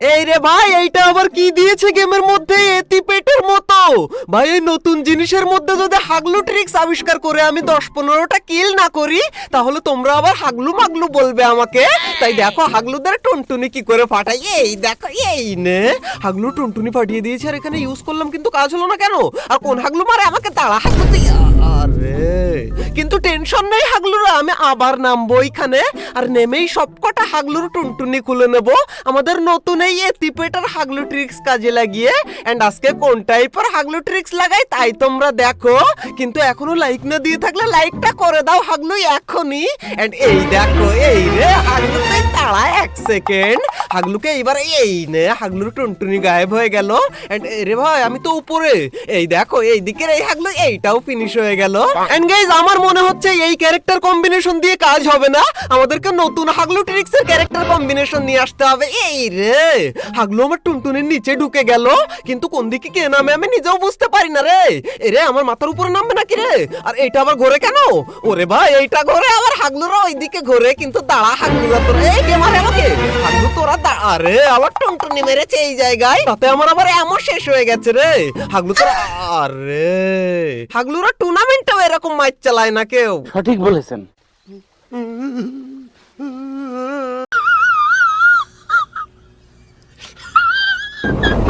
এই রে ভাই এইটা আবার কি দিয়েছে গেমের মধ্যে? ভাই, এই নতুন জিনিসের মধ্যে যদি হাগলু ট্রিক্স আবিষ্কার করে আমি দশ পনেরোটা কিল না করি, তাহলে তোমরা আবার হাগলু মাগলু বলবে আমাকে। তাই দেখো, হাগলুদের টুনটুনি কি করে ফাটাই এই দেখো, এই নে। হাগলু টুনটুনি ফাটিয়ে দিয়েছে আর এখানে ইউজ করলাম, কিন্তু কাজ হলো না কেন? আর কোন হাগলু মারে? আমাকে তাড়া হাগলু আরে, কিন্তু টেনশন নেই হাগলুরা, আমি আবার নামবো এখানে। আর নেমেই সবকটা হাগলুর টুনটুনি খুলে নেব। আমাদের নতুন এই এতিপেটার হাগলু ট্রিক্স কাজে লাগিয়ে। এন্ড আজকে কোন টাইপের হাগলু ট্রিক্স লাগাই, তাই তোমরা দেখো। কিন্তু এখনও লাইক না দিয়ে থাকলে লাইকটা করে দাও হাগলু এখনই। এন্ড এই দেখো, এই রে, হাগলু তাড়া এক সেকেন্ড হাগলুকে এইবার এই নে, হাগলুর টুনটুনি গায়েব হয়ে গেল। এন্ড রে ভাই, আমি তো উপরে। এই দেখো, এই দিকের এই হাগলু, এইটাও ফিনিশ হয়ে গেল। এন্ড গাইজ আমার মনে হচ্ছে এই ক্যারেক্টার কম্বিনেশন দিয়ে কাজ হবে না। আমাদেরকে নতুন হাগলু ট্রিক্সের ক্যারেক্টার কম্বিনেশন নিয়ে আসতে হবে। এই রে, হাগলু আমার টুনটুনির নিচে ঢুকে গেল। কিন্তু কোন দিকে কে নামে, আমি নিজেও বুঝতে পারি না রে। এরে আমার মাথার উপরে নামবে নাকি রে? আর এইটা আবার ঘোরে কেন? ওরে ভাই, এইটা ঘোরে আবার হাগলুরা ওইদিকে ঘোরে, কিন্তু দাঁড়া হাগলুরা তোরা এই কে মারে আমাকে? হাগলু তোরা আরে, আবার টুনটুনি মেরেছে এই জায়গায়। তাতে আমার আবার এমন শেষ হয়ে গেছে রে। হাগলু তোরা আরে হাগলুরা টুর্নামেন্টেও এরকম মাইক চালায় না কেউ। সঠিক বলেছেন।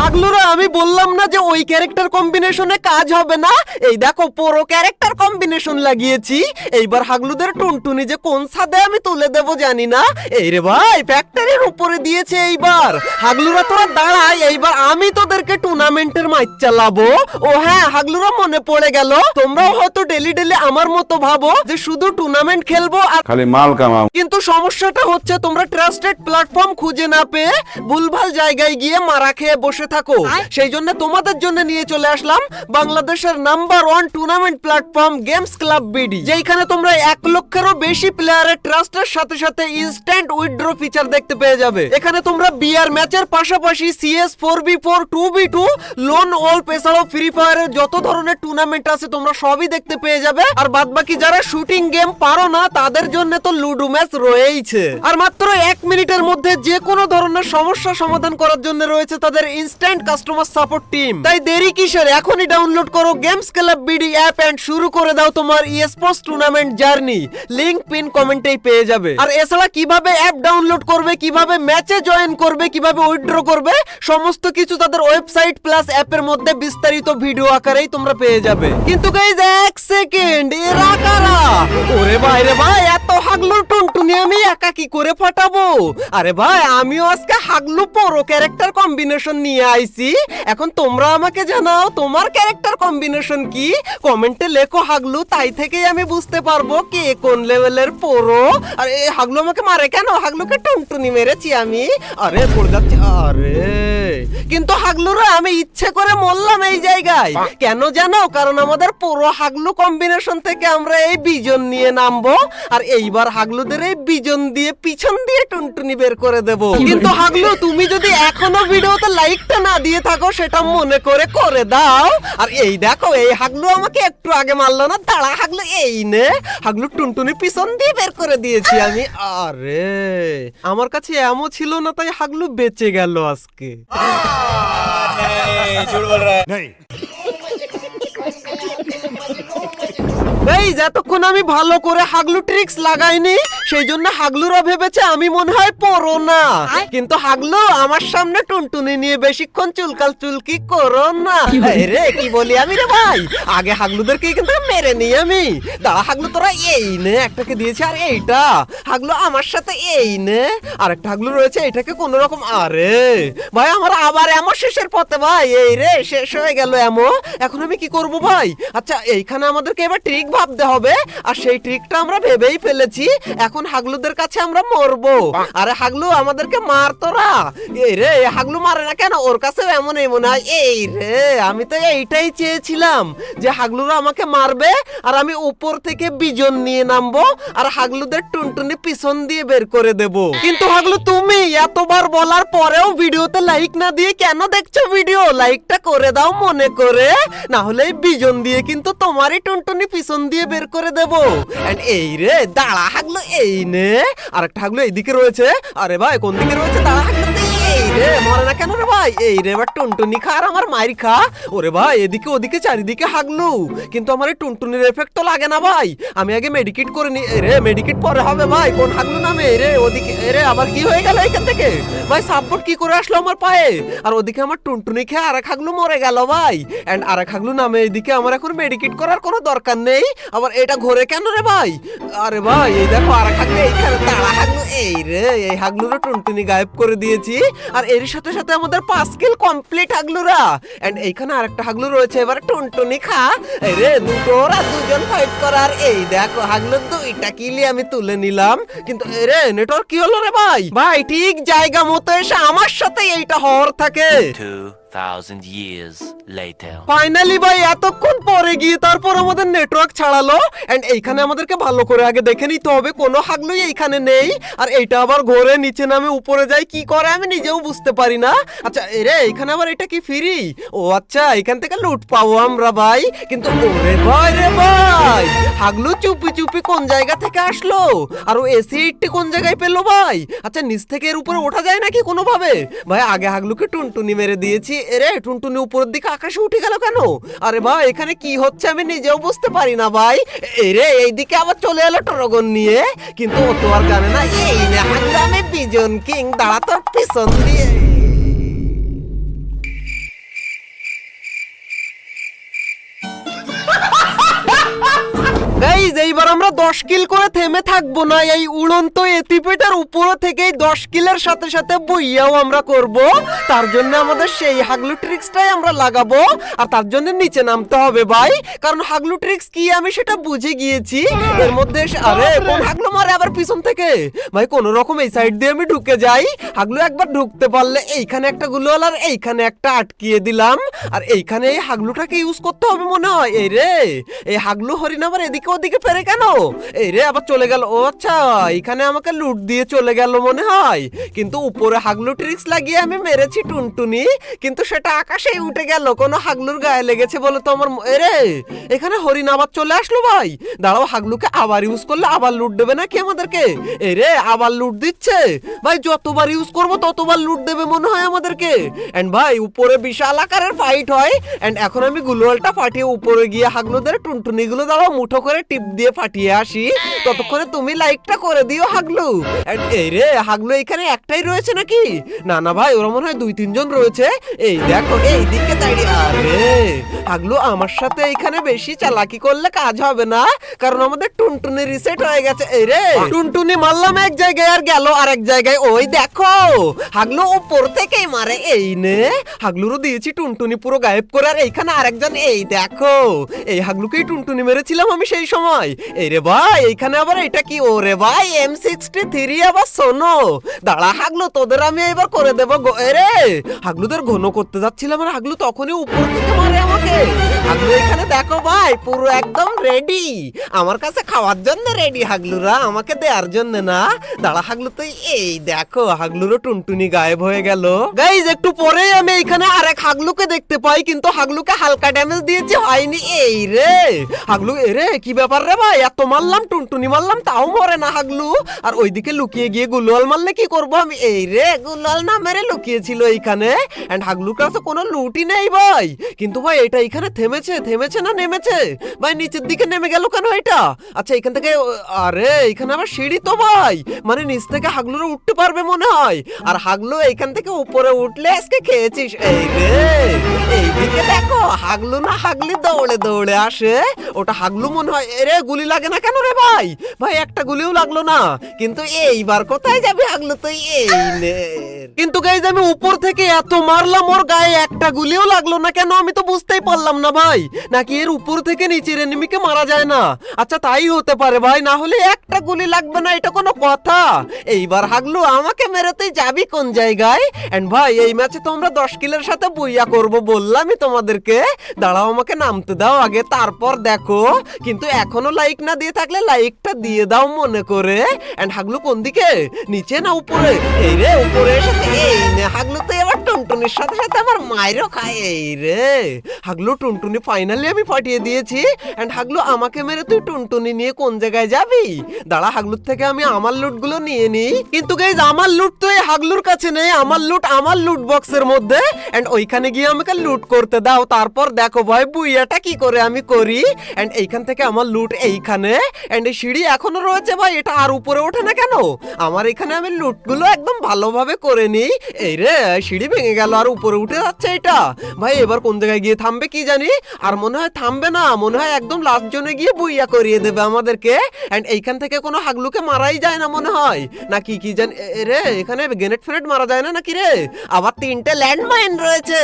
আগলুরা আমি বললাম না যে ওই ক্যারেক্টার কম্বিনেশনে কাজ হবে না? এই দেখো পুরো ক্যারেক্টার কম্বিনেশন লাগিয়েছি। এইবার হাগলুদের টুনটুনি যে কোন আমি তুলে দেব জানি না। এই রে ভাই ফ্যাক্টরির উপরে দিয়েছে এইবার। হাগলুরা তোরা এইবার আমি তোদেরকে টুর্নামেন্টের চালাবো। ও হ্যাঁ হাগলুরা মনে পড়ে গেল। তোমরাও হয়তো ডেলি ডেলি আমার মতো ভাবো যে শুধু টুর্নামেন্ট খেলব আর খালি মাল কামাও। কিন্তু সমস্যাটা হচ্ছে তোমরা ট্রাস্টেড প্ল্যাটফর্ম খুঁজে না পেয়ে ভুলভাল জায়গায় গিয়ে মারা খেয়ে বসে থাকো। সেই জন্য তোমাদের জন্য নিয়ে চলে আসলাম বাংলাদেশের number one tournament platform games club BD যেখানে তোমরা এক লক্ষেরও বেশি প্লেয়ারের ট্রাস্টের সাথে সাথে ইনস্ট্যান্ট উইথড্র ফিচার দেখতে পেয়ে যাবে। এখানে তোমরা বিআর ম্যাচের পাশাপাশি CS four v four two v two lone wolf এছাড়াও ফ্রি ফায়ারের যত ধরনের টুর্নামেন্ট আছে তোমরা সবই দেখতে পেয়ে যাবে। আর বাদ বাকি যারা শুটিং গেম পারো না তাদের জন্য তো লুডো ম্যাচ রয়েইছে। আর মাত্র এক মিনিটের মধ্যে যে কোনো ধরনের সমস্যা সমাধান করার জন্য রয়েছে তাদের ইনস্ট্যান্ট কাস্টমার সাপোর্ট টিম তাই দেরি কিসের? এখনই ডাউনলোড করো games club BD app and শুরু করে দাও তোমার esports tournament journey link pin কমেন্টেই পেয়ে যাবে। আর এছাড়া কীভাবে অ্যাপ ডাউনলোড করবে, কীভাবে ম্যাচে জয়েন করবে, কীভাবে উইথড্র করবে, সমস্ত কিছু তাদের ওয়েবসাইট প্লাস অ্যাপের মধ্যে বিস্তারিত ভিডিও আকারেই তোমরা পেয়ে যাবে। কিন্তু গাইজ এক সেকেন্ড এরা কারা? ওরে ভাই রে ভাই, এত হাগলুর টুনটুনি আমি একা কি করে ফাটাবো? আরে ভাই, আমিও আজকে হাগলু পরো ক্যারেক্টার কম্বিনেশন নিয়ে আইছি এখন তোমরা আমাকে জানাও তোমার ক্যারেক্টার কম্বিনেশন কি? কমেন্টে লেখো হাগলু তাই থেকেই আমি বুঝতে পারব কে কোন লেভেলের পরো। আর এই হাগলু আমাকে মারে কেন? হাগলুকে টুনটুনি মেরেছি আমি। আরে পড়ে যাচ্ছে। আরে। কিন্তু হাগলুরা আমি ইচ্ছে করে মরলাম এই জায়গায়। কেন জানো? কারণ আমাদের পুরো হাগলু কম্বিনেশন থেকে আমরা এই বিজন নিয়ে নামবো। আর এইবার হাগলুদের এই বিজন দিয়ে পিছন দিয়ে টুনটুনি বের করে দেব। কিন্তু হাগলু তুমি যদি এখনও ভিডিওতে লাইকটা না দিয়ে থাকো সেটা মনে করে করে দাও। আর এই দেখো এই হাগলু আমাকে একটু আগে মারলো না? দাঁড়া হাগলু এই নে। হাগলু টুনটুনি পিছন দিয়ে বের করে দিয়েছি আমি। আরে আমার কাছে এমন ছিল না তাই হাগলু বেঁচে গেল আজকে। এই যতক্ষণ আমি ভালো করে হাগলু ট্রিক্স লাগাইনি সেই জন্য হাগলুরা ভেবেছে আমি মনে হয় পড়ো না। কিন্তু হাগলু আমার সামনে টুনটুনি নিয়ে বেশিক্ষণ চুলকাল চুলকি করো না। রে কি বলি আমি রে ভাই? আগে হাগলুদেরকে কিন্তু মেরে নি আমি। দাঁড়া হাগলু তোরা এই নে একটাকে দিয়েছে আর এইটা। হাগলু আমার সাথে এই নে। আর একটা হাগলু রয়েছে এটাকে কোন রকম আরে। ভাই আমার আবার এমন শেষের পথে ভাই। এই রে শেষ হয়ে গেল এমন। এখন আমি কি করব ভাই? আচ্ছা এইখানে আমাদেরকে এবার ট্রিক ভাবতে হবে। আর সেই ট্রিকটা আমরা ভেবেই ফেলেছি। এখন হাগলুদের কাছে আমরা মরবো। আরে হাগলু, আমাদেরকে মার তোরা। এই রে হাগলু মারে না কেন? ওর কাছেও এমনই মনে হয়, এই রে, আমি তো এইটাই চেয়েছিলাম যে হাগলুরা আমাকে মারবে আর আমি উপর থেকে বিজন নিয়ে নামবো আর হাগলুদের টুনটুনি পিছন দিয়ে বের করে দেব। কিন্তু হাগলু, তুমি এতবার বলার পরেও ভিডিওতে লাইক না দিয়ে কেন দেখছ ভিডিও? লাইকটা করে দাও মনে করে। না হলে বিজন দিয়ে কিন্তু তোমারই টুনটুনি পিছন দিয়ে বের করে দেব। এই রে, দাঁড়া, হাগলো এই নে। আরেকটা হাগলো এইদিকে রয়েছে। আরে ভাই, কোন দিকে রয়েছে? দাঁড়া, হাগলু রে টুনটুনি খা আর আমার মাইর খা। ভাই, এদিকে ওদিকে চারিদিকে হাগলু কিন্তু আমার টুনটুনির এফেক্ট তো লাগে না ভাই। আমি আগে মেডিকেট করে নি মেডিকেট পরে হবে কোন ওদিকে আসলো আমার পায়ে? আর ওদিকে আমার টুনটুনি খেয়ে আরেক হাগলু মরে গেল ভাই। এন্ড আরেক হাগলু নামে এদিকে আমার এখন মেডিকেট করার কোনো দরকার নেই। আবার এটা ঘোরে কেন রে ভাই? আরে ভাই, এই দেখো আরেক হাগলু এইখানে তারা হাগলু এই রে, এই হাগলুরও টুনটুনি গায়েব করে দিয়েছি। আর এর সাথে সাথে আমাদের পাঁচ কিল কমপ্লিট হাগলুরা এন্ড এইখানে আরেকটা হাগলু রয়েছে, এবার টুনটুনি খা। রে, দুটো ওরা দুজন ফাইট করার। এই দেখো হাগলু দুইটা কিলি আমি তুলে নিলাম। কিন্তু রে নেটওয়ার্ক কি হলো রে ভাই? ভাই, ঠিক জায়গা মতো এসে আমার সাথে এইটা হওয়ার থাকে। 2,000 years later. ফাইনালি ভাই এতক্ষণ পরে গিয়ে তারপর আমাদের নেটওয়ার্ক ছাড়ালো। এন্ড এইখানে আমাদেরকে ভালো করে আগে দেখে নিতে হবে কোনো হাগলুই এইখানে নেই। আর এইটা আবার ঘোরে নিচে নামে উপরে যায় কি করে আমি নিজেও বুঝতে পারি না। আচ্ছা এরে এখানে আবার এটা কি ফ্রি ও আচ্ছা এখান থেকে লুট পাবো আমরা ভাই। কিন্তু ওরে ভাই রে ভাই হাগলু চুপি চুপি কোন জায়গা থেকে আসলো? আর ও এসি কোন জায়গায় পেল ভাই? আচ্ছা নিচ থেকে এর উপরে ওঠা যায় নাকি কোনোভাবে? ভাই আগে হাগলুকে টুনটুনি মেরে দিয়েছি এরে, টুনটুনি উপরের দিকে আকাশে উঠে গেল কেন? আরে ভাই, এখানে কি হচ্ছে আমি নিজেও বুঝতে পারি না ভাই। এরে, এইদিকে আবার চলে এলো টরগন নিয়ে। কিন্তু ও তো আর জানে না, এই না আমি বিজন কিং, দাঁড়া তোর পিছন দিয়ে। গাইজ এইবার আমরা দশ কিল করে থেমে থাকব না এই উড়ন্ত এতিপেটার উপর থেকেই দশ কিলের সাথে সাথে বইয়াও আমরা করব। তার জন্য আমাদের সেই হাগলু ট্রিক্সটাই আমরা লাগাবো। আর তার জন্য নিচে নামতে হবে ভাই কারণ হাগলু ট্রিক্স কি আমি সেটা বুঝে গিয়েছি। এর মধ্যে আরে কোন হাগলু মারে আবার পিছন থেকে? ভাই কোন রকম এই সাইড দিয়ে আমি ঢুকে যাই। হাগলু একবার ঢুকতে পারলে এইখানে একটা গুলোল আর এইখানে একটা আটকিয়ে দিলাম। আর এইখানে এই হাগলুটাকে ইউজ করতে হবে মনে হয়। এই রে এই হাগলু হরিণ আবার এদিকে ওদিকে ফেরে কেন? এই রে, আবার চলে গেল। ও আচ্ছা এখানে আমাকে লুট দিয়ে চলে গেল মনে হয়। কিন্তু উপরে হাগলু ট্রিক্স লাগিয়ে আমি মেরেছি টুনটুনি। কিন্তু সেটা আকাশেই উঠে গেল। কোনো হাগলুর গায়ে লেগেছে বলে তো আমার এরে এখানে হরিণ আবার চলে আসলো ভাই। দাঁড়াও, হাগলুকে আবার ইউজ করলে আবার লুট দেবে নাকি আমাদেরকে? এরে আবার লুট দিচ্ছে? ভাই, যতবার ইউজ করব, ততবার লুট দেবে মনে হয় আমাদেরকে। এন্ড ভাই, উপরে বিশাল আকারের ফাইট হয়। এন্ড এখন আমি গুলোয়ালটা ফাটিয়ে উপরে গিয়ে হাগলুদের টুনটুনিগুলো দাঁড়াও, মুঠো করে টিপ দিয়ে ফাটিয়ে আসি। ততক্ষণে তুমি লাইকটা করে দিও হাগলু। এই রে, হাগলু, এখানে একটাই রয়েছে নাকি? না না ভাই, ওরা মনে হয় দুই, তিনজন রয়েছে। এই দেখো, এই দিকে দাঁড়িয়ে। আরে, হাগলু, আমার সাথে এখানে বেশি চালাকি করলে কাজ হবে না। কারণ আমাদের টুনটুনি রিসেট হয়ে গেছে। এই রে, টুনটুনি মারলাম এক জায়গায় আর গেল আর এক জায়গায়। ওই দেখো, হাগলু উপর থেকেই মারে। এই নে, হাগলুরও দিয়েছি টুনটুনি পুরো গায়েব করে। আর এইখানে আরেকজন, এই দেখো। এই হাগলুকেই টুনটুনি মেরেছিলাম আমি সেই সময়। এই রে ভাই, এইখানে আবার এটা কি? ও রে ভাই এম সিক্সটি থ্রি আবার শোনো। দাঁড়া, হাগলু, তোদের আমি এবার করে দেবো রে হাগলুদের ঘন করতে যাচ্ছিলাম আর হাগলু তখনই উপর থেকে মারে হাগলু, এখানে দেখো ভাই, পুরো একদম রেডি আমার কাছে খাওয়ার জন্য রেডি হাগলুরা। আমাকে দেওয়ার জন্য না। দাঁড়া, হাগলু এই দেখো, হাগলুরও টুনটুনি গায়েব হয়ে গেল। গাইজ একটু আমি এখানে আরেক হাগলুকে দেখতে পাই, কিন্তু হাগলুকে হালকা ড্যামেজ হয়নি এই রে। হাগলু, এ রে, কি ব্যাপার রে ভাই? এত মারলাম, টুনটুনি মারলাম, তাও মরে না হাগলু। আর ওইদিকে লুকিয়ে গিয়ে গুলোয়াল মারলে কি করব আমি? এই রে, গুলোয়াল না মেরে লুকিয়েছিল এইখানে। হাগলুর কাছে কোনো লুটই নেই ভাই। কিন্তু ভাই, এটা এখানে থেমেছে থেমেছে না নেমেছে? ভাই, নিচের দিকে নেমে গেল কেন এটা? আচ্ছা এখান থেকে, আরে, এখানে আবার সিঁড়ি তো ভাই। মানে নিচ থেকে হাগলুরা উঠতে পারবে মনে হয়। আর হাগলু এইখান থেকে উপরে উঠলে আজকে খেয়েছিস। এই রে এইদিকে দেখো, হাগলু না হাগলি দৌড়ে দৌড়ে আসে। ওটা হাগলু মনে হয় এরে গুলি লাগে না কেন রে ভাই? ভাই, একটা গুলিও লাগল না। কিন্তু এইবার কোথায় যাবে হাগলু তুই? এই নে। কিন্তু গাইজ আমি উপর থেকে এত মারলাম, ওর গায়ে একটা গুলিও লাগল না কেন? আমি তো বুঝতেই পারলাম না ভাই। নাকি এর উপর থেকে নিচের এনিমিকে মারা যায় না? আচ্ছা তাই হতে পারে ভাই, না হলে একটা গুলি লাগবে না, এটা কোনো কথা। এইবার হাগলু, আমাকে মেরে তুই যাবি কোন জায়গায়? এন্ড ভাই, এই ম্যাচে তো আমরা দশ কিলের সাথে বইয়া করব, বললামই তোমাদেরকে। দাঁড়াও, আমাকে নামতে দাও আগে, তারপর দেখো। কিন্তু এখনও লাইক না দিয়ে থাকলে লাইকটা দিয়ে দাও মনে করে। এন্ড হাগলু, কোন দিকে? নিচে না উপরে? এই রে, উপরে এসেছে। এই নে, হাগলু তো এবার টুনটুনির সাথে সাথে আমার মায়েরও খায়। এই রে। হাগলু টুনটুনি ফাইনালি আমি পাঠিয়ে দিয়েছি। এন্ড হাগলু, আমাকে মেরে তুই টুনটুনি নিয়ে কোন জায়গায় যাবি? দাঁড়া, হাগলুর থেকে আমি আমার লুটগুলো নিয়ে নিই। কিন্তু গাইজ আমার লুট তো এই হাগলুর কাছে নেই। আমার লুট আমার লুট বক্সের মধ্যে। অ্যান্ড ওইখানে গিয়ে আমাকে লুট করতে দাও। তারপর দেখো ভাই, বুইয়াটা কি করে আমি করি? এন্ড এইখান থেকে আমার লুট এইখানে। অ্যান্ড এই সিঁড়ি এখনও রয়েছে ভাই, এটা আর উপরে ওঠে না কেন? আমার এখানে আমি লুটগুলো একদম ভালোভাবে করে নিই। এই রে, সিঁড়ি ভেঙে গেল আর উপরে উঠে যাচ্ছে এটা। ভাই, এবার কোন জায়গায় গিয়ে থামবে কি জানি? আর মনে হয় থামবে না, মনে হয় একদম লাস্ট জনে গিয়ে বুইয়া করিয়ে দেবে আমাদেরকে। এন্ড এইখান থেকে কোনো হাগলুকে মারাই যায় না মনে হয়। নাকি কি কি জানি রে, এখানে গ্রেনেড ফ্রেনেড মারা যায় না নাকি রে? আবার তিনটে ল্যান্ডমাইন রয়েছে।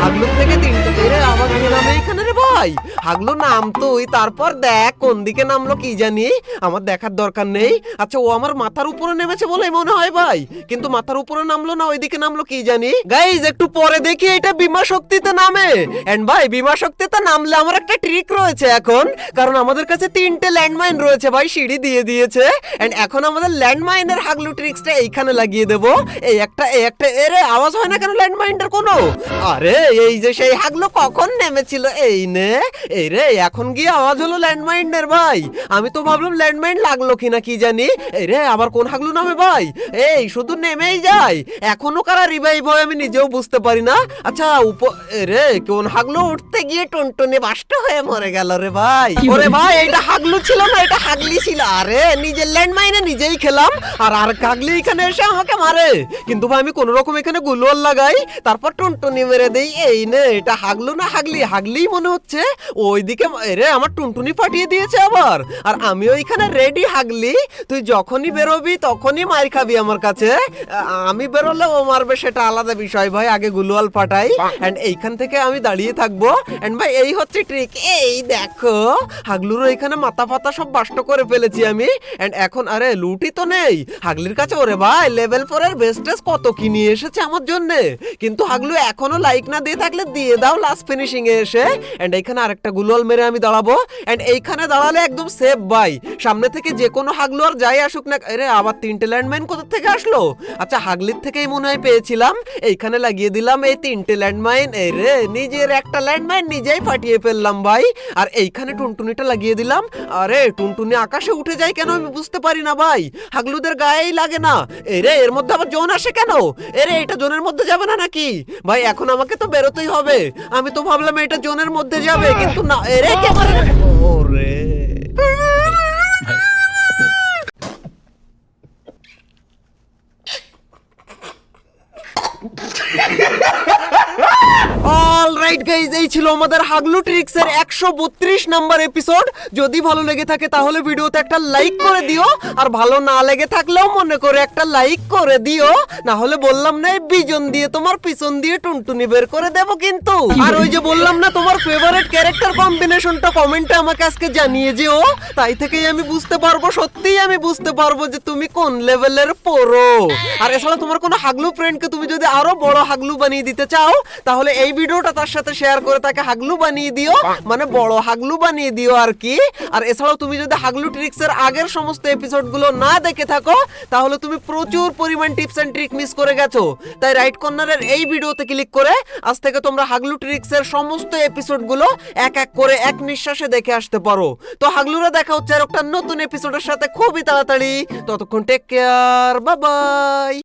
হাগলুর থেকে তিনটে রে আবার কে নামে এখানে রে ভাই। হাগলু নাম তুই, তারপর দেখ কোন দিকে নামলো কি জানি। আমার দেখার দরকার নেই। আচ্ছা ও আমার মাথার উপরে নেমেছে বলেই মনে হয় ভাই। কিন্তু মাথার উপরে নামলো না, ওইদিকে নামলো কি জানি। গাইজ একটু পরে দেখি, এটা বিমা শক্তিতে নামে। এন্ড ভাই বিমা শক্তিতে নামলে আমার একটা ট্রিক রয়েছে এখন। কারণ আমাদের কাছে তিনটে ল্যান্ডমাইন রয়েছে ভাই, সিঁড়ি দিয়ে দিয়েছে। এন্ড এখন আমাদের ল্যান্ডমাইনের হাগলু ট্রিক্সটা এইখানে লাগিয়ে দেবো। এই একটা এই একটা এরে আওয়াজ হয় না কেন ল্যান্ডমাইনটার কোনো? আরে, এই যে সেই হাগলু কখন নেমেছিল? এই নে, এই রে, এখন গিয়ে আওয়াজ হলো ল্যান্ডমাইনের ভাই। আমি তো ভাবলাম ল্যান্ডমাইন লাগল কিনা কি জানি। এই রে, আবার কোন হাগলু নামে ভাই? এই, শুধু নেমেই যায়। এখনও কারা রিভাইভ হয় আমি নিজেও বুঝতে পারি না। আচ্ছা উপ রে, কোন হাগলু? উঠতে গিয়ে টুনটুনি বাষ্ট হয়ে মরে গেল রে ভাই। ওরে ভাই এটা হাগলু ছিল না এটা হাগলি ছিল। আরে নিজের ল্যান্ডমাইনে নিজেই খেলাম আর আর হাগলি এখানে এসে আমাকে মারে। কিন্তু ভাই আমি কোন রকম এখানে গুলোয়াল লাগাই তারপর টুনটুনি মেরে দেই এই নে এটা হাগলু না হাগলি? হাগলি মনে হচ্ছে ওইদিকে রে আমার টুনটুনি ফাটিয়ে দিয়েছে আবার। আর আমিও এখানে রেডি হাগলি তুই যখনই বেরোবি তখনই মার খাবি আমার কাছে। আমি বেরোলে ও মারবে সেটা আলাদা বিষয় ভাই আগে গুলোয়াল ফাটাই। এন্ড এইখান থেকে আমি দাঁড়িয়ে থাকব এন্ড ভাই, এই হচ্ছে ট্রিক এই দেখো, হাগলুরও এখানে মাথা ফাতা সব বাষ্ট করে ফেলেছি আমি। এন্ড এখন, আরে, লুটি তো নেই। হাগলির কাছে, ওরে ভাই লেভেল ফোর এর বেস্টেস কত কি নিয়ে এসেছে আমার জন্য? কিন্তু হাগলু এখনও লাইক না দিয়ে থাকলে দিয়ে দাও লাস্ট ফিনিশিং এ এসে। এন্ড এইখানে আরেকটা গুলোল মেরে আমি দাঁড়াবো। এন্ড এইখানে দাঁড়ালে একদম সেফ ভাই। সামনে থেকে যে কোনো হাগলু আর যাই আসুক না, আরে, আবার তিনটে ল্যান্ডমাইন কোথা থেকে আসলো? আচ্ছা হাগলির থেকেই মনে হয় পেয়েছিলাম। এইখানে লাগিয়ে দিলাম এই তিনটে ল্যান্ডমাইন এই রে, নিজের একটা ল্যান্ডমাইন নিজেই ফাটিয়ে ফেললাম ভাই। আর এইখানে টুনটুনিটা লাগিয়ে দিলাম। আরে, টুনটুনি আকাশে উঠে যায় কেন আমি বুঝতে পারি না ভাই। হাগলুদের গায়েই লাগে না। এরে, এর মধ্যে আবার জোন আসে কেন? এরে, এটা জোনের মধ্যে যাবে না নাকি? ভাই, এখন আমাকে তো বেরোতেই হবে। আমি তো ভাবলাম এটা জোনের মধ্যে যাবে, কিন্তু না। এরে, কে মারে? ওরে অলরাইট গাইজ এই ছিল আমাদের হাগলু ট্রিক্স এর একশো বত্রিশ নাম্বার এপিসোড যদি ভালো লেগে থাকে তাহলে ভিডিওতে একটা লাইক করে দিও, আর ভালো না লেগে থাকলেও মনে করে একটা লাইক করে দিও। না হলে বললাম না বিজন দিয়ে তোমার পিছন দিয়ে টুনটুনি বের করে দেবো কিন্তু। আর ওই যে বললাম না, তোমার ফেভারিট ক্যারেক্টার কম্বিনেশনটা কমেন্টে আমাকে আজকে জানিয়ে যেও। তাই থেকেই আমি বুঝতে পারব, সত্যিই আমি বুঝতে পারব যে তুমি কোন লেভেলের পড়ো। আর এছাড়া তোমার কোনো হাগলু ফ্রেন্ডকে তুমি যদি আরও বড় হাগলু বানিয়ে দিতে চাও, তাহলে এই ভিডিওটা তার সাথে শেয়ার করে তাকে হাগলু বানিয়ে দিও। মানে বড় হাগলু বানিয়ে দিও আর কি। আর এছাড়াও তুমি যদি হাগলু ট্রিক্স এর আগের সমস্ত এপিসোডগুলো না দেখে থাকো, তাহলে তুমি প্রচুর পরিমাণ টিপস এন্ড ট্রিক মিস করে গেছো। তাই রাইট কর্নারের এই ভিডিওতে ক্লিক করে আজ থেকে তোমরা হাগলু ট্রিক্স এর সমস্ত এপিসোডগুলো এক এক করে এক নিঃশ্বাসে দেখে আসতে পারো। তো হাগলুরা দেখা হচ্ছে আর একটা নতুন এপিসোডের সাথে খুবই তাড়াতাড়ি। ততক্ষণ টেক কেয়ার বাই বাই